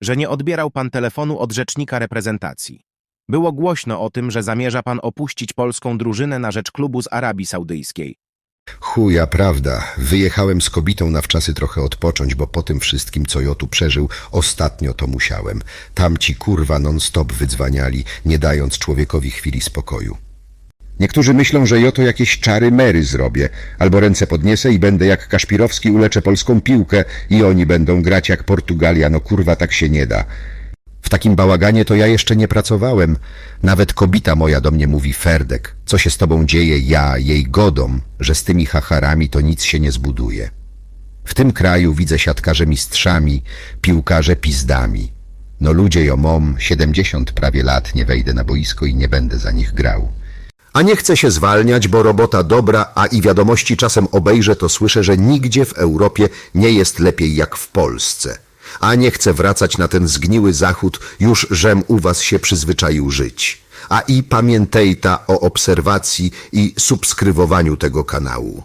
że nie odbierał pan telefonu od rzecznika reprezentacji. Było głośno o tym, że zamierza pan opuścić polską drużynę na rzecz klubu z Arabii Saudyjskiej. Chuja, prawda. Wyjechałem z kobitą na wczasy trochę odpocząć, bo po tym wszystkim, co ja tu przeżył, ostatnio to musiałem. Tamci kurwa non-stop wydzwaniali, nie dając człowiekowi chwili spokoju. Niektórzy myślą, że ja to jakieś czary mery zrobię, albo ręce podniesę i będę jak Kaszpirowski uleczę polską piłkę i oni będą grać jak Portugalia, no kurwa tak się nie da. W takim bałaganie to ja jeszcze nie pracowałem. Nawet kobita moja do mnie mówi, Ferdek, co się z tobą dzieje, ja, jej godą, że z tymi hacharami to nic się nie zbuduje. W tym kraju widzę siatkarze mistrzami, piłkarze pizdami. No ludzie jo mom, 70 prawie lat, nie wejdę na boisko i nie będę za nich grał. A nie chcę się zwalniać, bo robota dobra, a i wiadomości czasem obejrzę, to słyszę, że nigdzie w Europie nie jest lepiej jak w Polsce. A nie chcę wracać na ten zgniły zachód, już żem u was się przyzwyczaił żyć. A i pamiętejta o obserwacji i subskrybowaniu tego kanału.